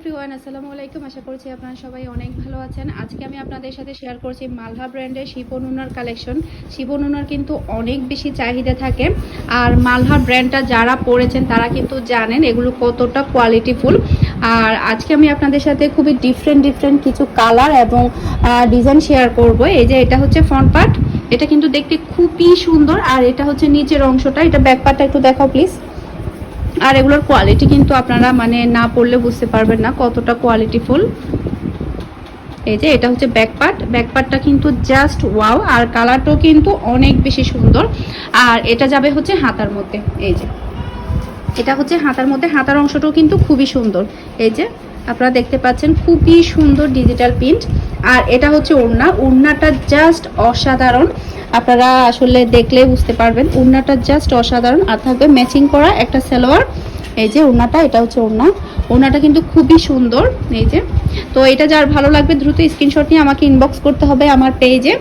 Everyone আসসালামু আলাইকুম। আশা করছি আপনারা সবাই অনেক ভালো আছেন। আজকে আমি আপনাদের সাথে শেয়ার করছি মালহা ব্র্যান্ডের শিপন উনার কালেকশন শিপন উনার কিন্তু অনেক বেশি চাহিদা থাকে। আর মালহা ব্র্যান্ডটা যারা পড়েছেন, তারা কিন্তু জানেন এগুলো কতটা কোয়ালিটিফুল আর আজকে আমি আপনাদের সাথে খুবই ডিফারেন্ট ডিফারেন্ট কিছু কালার এবং ডিজাইন শেয়ার করব। এই যে এটা হচ্ছে ফ্রন্ট পার্ট এটা কিন্তু দেখতে খুবই সুন্দর। আর এটা হচ্ছে নিচের অংশটা। এটা ব্যাক পার্টটা একটু দেখাও প্লিজ আর এগুলোর কোয়ালিটি কিন্তু আপনারা মানে না পড়লে বুঝতে পারবেন না কতটা কোয়ালিটিফুল এই যে এটা হচ্ছে ব্যাক পার্ট ব্যাক পার্টটা কিন্তু জাস্ট ওয়াও আর কালারটাও কিন্তু অনেক বেশি সুন্দর। আর এটা যাবে হচ্ছে হাতার মধ্যে। এই যে। এটা হচ্ছে হাতার মধ্যে। হাতার অংশটাও কিন্তু খুবই সুন্দর। এই যে, আপনারা দেখতে পাচ্ছেন খুবই সুন্দর ডিজিটাল প্রিন্ট আর এটা হচ্ছে ওড়না। ওড়নাটা জাস্ট অসাধারণ। আপনারা আসলে দেখলে বুঝতে পারবেন। উন্নাটা জাস্ট অসাধারণ। আর থাকবে ম্যাচিং করা একটা সালোয়ার। এই যে ওড়নাটা এটা হচ্ছে ওড়না ওড়নাটা কিন্তু খুবই সুন্দর। এই যে। তো এটা যার ভালো লাগবে, দ্রুত স্ক্রিনশট নিয়ে আমাকে ইনবক্স করতে হবে আমার পেজে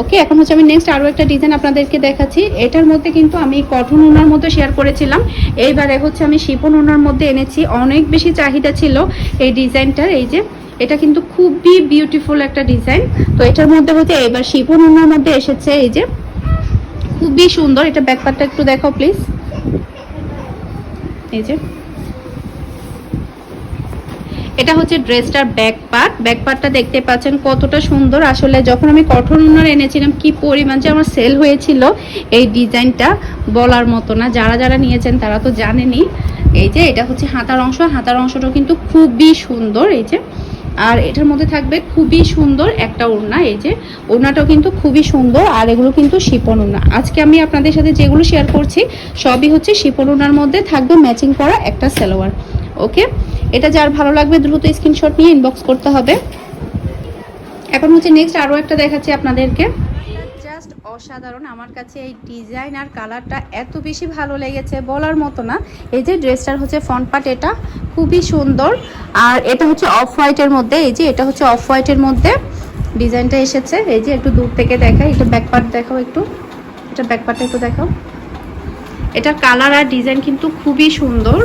ওকে এখন হচ্ছে আমি নেক্সট আরও একটা ডিজাইন আপনাদেরকে দেখাচ্ছি। এটার মধ্যে কিন্তু আমি কটন ওনার মধ্যে শেয়ার করেছিলাম। এইবারে হচ্ছে আমি শিপন ওনার মধ্যে এনেছি। অনেক বেশি চাহিদা ছিল এই ডিজাইনটার। এই যে, এটা কিন্তু খুবই বিউটিফুল একটা ডিজাইন তো এটার মধ্যে হচ্ছে এবার শিপন ওনার মধ্যে এসেছে এই যে, খুবই সুন্দর। এটা ব্যাকপারটা একটু দেখাও প্লিজ এই যে এটা হচ্ছে ড্রেসটার ব্যাক পার্ট ব্যাক পার্টটা দেখতে পাচ্ছেন কতটা সুন্দর। আসলে যখন আমি কঠোর উনার এনেছিলাম, কি পরিমাণ যে আমার সেল হয়েছিল এই ডিজাইনটা বলার মতো না। যারা যারা নিয়েছেন তারা তো জানেনই। এই যে এটা হচ্ছে হাতার অংশ। হাতার অংশটাও কিন্তু খুবই সুন্দর, এই যে। আর এটার মধ্যে থাকবে খুবই সুন্দর একটা ওড়না, এই যে। ওড়নাটাও কিন্তু খুবই সুন্দর আর এগুলো কিন্তু শিপন ওড়না। আজকে আমি আপনাদের সাথে যেগুলো শেয়ার করছি, সবই হচ্ছে শিপন ওড়নার মধ্যে থাকবে ম্যাচিং করা একটা সালোয়ার। ওকে এটা যার ভালো লাগবে দ্রুত স্ক্রিনশট নিয়ে ইনবক্স করতে হবে। এখন হচ্ছে নেক্সট আরও একটা দেখাচ্ছি আপনাদেরকে। জাস্ট অসাধারণ। আমার কাছে এই ডিজাইন আর কালারটা এত বেশি ভালো লেগেছে, বলার মতো না। এই যে ড্রেসটার হচ্ছে ফ্রন্ট পার্ট এটা খুবই সুন্দর। আর এটা হচ্ছে অফ হোয়াইটের মধ্যে, এই যে এটা হচ্ছে অফ হোয়াইটের মধ্যে ডিজাইনটা এসেছে। এই যে একটু দূর থেকে দেখাই, এটা ব্যাক পার্ট দেখাও একটু। এটা ব্যাক পার্টটা একটু দেখাও। এটার কালার আর ডিজাইন কিন্তু খুবই সুন্দর।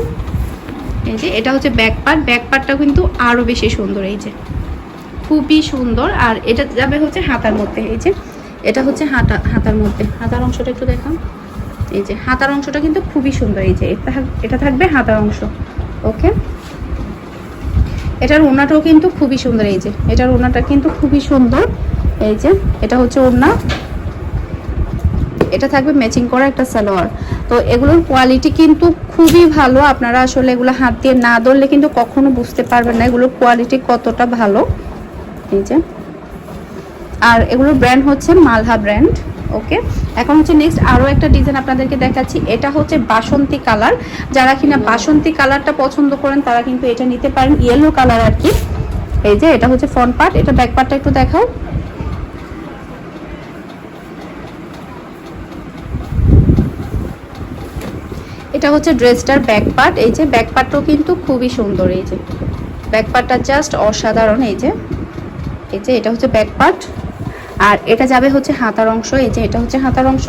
এই যে, এটা হচ্ছে ব্যাক পার্ট ব্যাক পার্টটা কিন্তু আরও বেশি সুন্দর এই যে। খুবই সুন্দর। আর এটা যাবে হচ্ছে হাতার মধ্যে, এই যে। এটা হচ্ছে হাতা, হাতার মধ্যে। হাতার অংশটা একটু দেখাম এই যে, হাতার অংশটা কিন্তু খুবই সুন্দর, এই যে। এটা থাকবে হাতার অংশ। ওকে? এটার ওড়নাটাও কিন্তু খুবই সুন্দর, এই যে। এটার ওড়নাটা কিন্তু খুবই সুন্দর, এই যে। এটা হচ্ছে ওড়না। এটা থাকবে ম্যাচিং করা একটা সালোয়ার। তো এগুলোর কোয়ালিটি কিন্তু খুবই ভালো। আপনারা আসলে এগুলো হাত দিয়ে না ধরলে কিন্তু কখনো বুঝতে পারবেন না এগুলোর কোয়ালিটি কতটা ভালো। এই যে। আর এগুলোর ব্র্যান্ড হচ্ছে মালহা ব্র্যান্ড ওকে এখন হচ্ছে নেক্সট আরও একটা ডিজাইন আপনাদেরকে দেখাচ্ছি। এটা হচ্ছে বাসন্তী কালার যারা কিনা বাসন্তী কালারটা পছন্দ করেন, তারা কিন্তু এটা নিতে পারেন। ইয়েলো কালার আর কি। এই যে, এটা হচ্ছে ফ্রন্ট পার্ট এটা ব্যাক পার্টটা একটু দেখাও। এটা হচ্ছে ড্রেসটার ব্যাক পার্ট। এই যে ব্যাক পার্টটাও কিন্তু খুবই সুন্দর, এই যে। ব্যাক পার্টটা জাস্ট অসাধারণ, এই যে। এই যে এটা হচ্ছে ব্যাক পার্ট। আর এটা যাবে হচ্ছে হাতার অংশ, এই যে এটা হচ্ছে হাতার অংশ।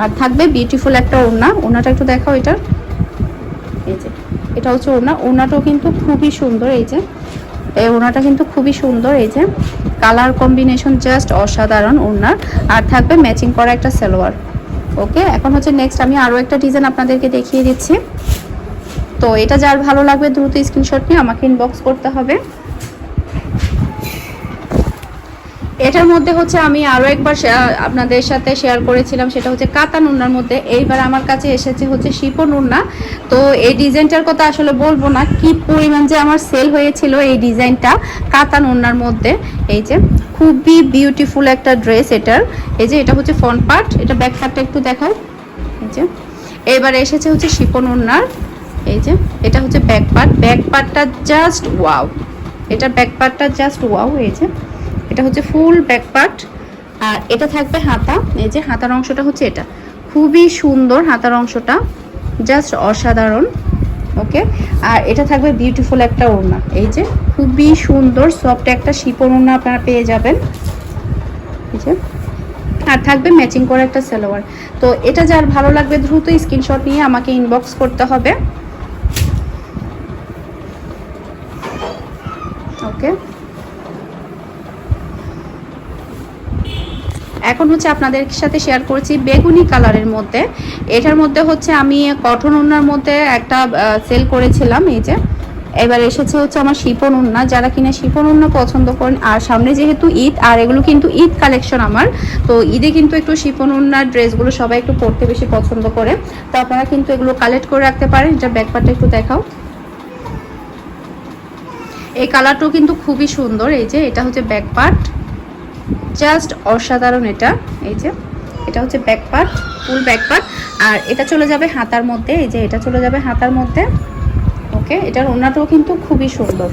আর থাকবে বিউটিফুল একটা ওড়না। ওড়নাটা একটু দেখাও এটার এই যে, এটা হচ্ছে ওড়না। ওড়নাটাও কিন্তু খুবই সুন্দর, এই যে। এই ওড়নাটা কিন্তু খুবই সুন্দর, এই যে। কালার কম্বিনেশন জাস্ট অসাধারণ ওড়নার। আর থাকবে ম্যাচিং করা একটা সালোয়ার। ওকে, এখন হচ্ছে নেক্সট আমি আরও একটা ডিজাইন আপনাদেরকে দেখিয়ে দিচ্ছি। তো এটা যার ভালো লাগবে দ্রুত স্ক্রিনশট নিয়ে আমাকে ইনবক্স করতে হবে। এটার মধ্যে হচ্ছে আমি আরও একবার আপনাদের সাথে শেয়ার করেছিলাম, সেটা হচ্ছে কাতা উন্নার মধ্যে। এইবার আমার কাছে এসেছে হচ্ছে শিপো উন্না তো এই ডিজাইনটার কথা আসলে বলব না, কি পরিমাণ যে আমার সেল হয়েছিল এই ডিজাইনটা কাতা উন্নার মধ্যে। এই যে খুবই বিউটিফুল একটা ড্রেস এটার। এই যে এটা হচ্ছে ফ্রন্ট পার্ট এটা ব্যাক পার্টটা একটু দেখাও। এই যে। এবার এসেছে হচ্ছে শিপন উন্নার এই যে, এটা হচ্ছে ব্যাক পার্ট ব্যাক পার্টটা জাস্ট ওয়াও এটা ব্যাক পার্টটা জাস্ট ওয়াও এই যে। এটা হচ্ছে ফুল ব্যাক পার্ট আর এটা থাকবে হাতা। এই যে হাতার অংশটা হচ্ছে এটা। খুবই সুন্দর হাতার অংশটা। জাস্ট অসাধারণ। ওকে? আর এটা থাকবে বিউটিফুল একটা ওড়না। এই যে, খুবই সুন্দর সফট একটা শিপন ওড়না আপনারা পেয়ে যাবেন। এই যে, আর থাকবে ম্যাচিং করা একটা সালোয়ার। তো এটা যার ভালো লাগবে দ্রুত স্ক্রিনশট নিয়ে আমাকে ইনবক্স করতে হবে। ওকে? এখন হচ্ছে আপনাদের সাথে শেয়ার করছি বেগুনি কালারের মধ্যে। এটার মধ্যে হচ্ছে আমি কটন ওনার মধ্যে একটা সেল করেছিলাম, এই যে। এবার এসেছে হচ্ছে আমার শিপন উন্না। যারা কিনা শিপন উন্না পছন্দ করেন, আর সামনে যেহেতু ঈদ, আর এগুলো কিন্তু ঈদ কালেকশন আমার, তো ঈদে কিন্তু একটু শিপন উন্নার ড্রেসগুলো সবাই একটু পরতে বেশি পছন্দ করে। তো আপনারা কিন্তু এগুলো কালেক্ট করে রাখতে পারেন। এটা ব্যাকপারটা একটু দেখাও। এই কালারটাও কিন্তু খুবই সুন্দর, এই যে, এটা হচ্ছে ব্যাক পার্ট জাস্ট অসাধারণ এটা। এই যে, এটা হচ্ছে back part full back part আর এটা চলে যাবে হাতার মধ্যে, এই যে এটা চলে যাবে হাতার মধ্যে। ওকে এটার ওড়নাটাও কিন্তু খুবই সুন্দর।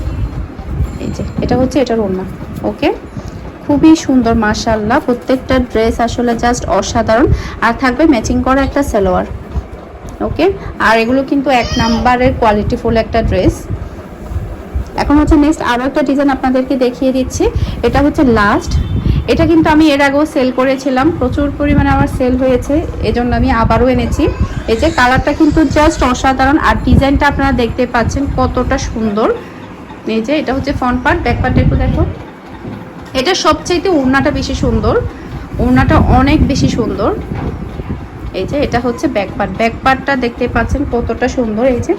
এই যে, এটা হচ্ছে এটার ওড়না। ওকে খুবই সুন্দর মাশাল্লাহ প্রত্যেকটা ড্রেস আসলে জাস্ট অসাধারণ। আর থাকবে ম্যাচিং করা একটা সালোয়ার। ওকে আর এগুলো কিন্তু এক নাম্বারের কোয়ালিটিফুল একটা ড্রেস এখন হচ্ছে নেক্সট আরও একটা ডিজাইন আপনাদেরকে দেখিয়ে দিচ্ছি। এটা হচ্ছে লাস্ট এটা কিন্তু আমি এর আগেও সেল করেছিলাম। প্রচুর পরিমাণে আমার সেল হয়েছে। এজন্য আমি আবারও এনেছি। এই যে কালারটা কিন্তু জাস্ট অসাধারণ। আর ডিজাইনটা আপনারা দেখতে পাচ্ছেন কতটা সুন্দর। এই যে এটা হচ্ছে ফ্রন্ট পার্ট ব্যাক পার্ট একটু দেখো। এটা সবচাইতে ওড়নাটা বেশি সুন্দর। ওড়নাটা অনেক বেশি সুন্দর। এই যে এটা হচ্ছে ব্যাক পার্ট ব্যাক পার্টটা দেখতে পাচ্ছেন কতটা সুন্দর। এই যে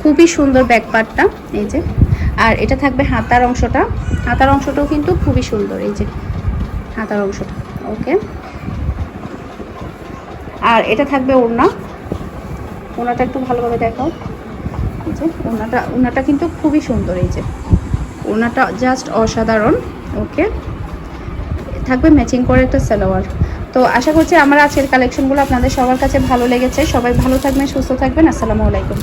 খুবই সুন্দর ব্যাক পার্টটা এই যে। আর এটা থাকবে হাতার অংশটা। হাতার অংশটাও কিন্তু খুবই সুন্দর। এই যে হাতার অংশটা ওকে আর এটা থাকবে ওড়না। ওড়নাটা একটু ভালোভাবে দেখাও। এই যে ওড়নাটা ওড়নাটা কিন্তু খুবই সুন্দর, এই যে। ওড়নাটা জাস্ট অসাধারণ ওকে থাকবে ম্যাচিং করে একটা সালোয়ার। তো আশা করছি আমার আজকের কালেকশনগুলো আপনাদের সবার কাছে ভালো লেগেছে। সবাই ভালো থাকবেন, সুস্থ থাকবেন। আসসালামু আলাইকুম।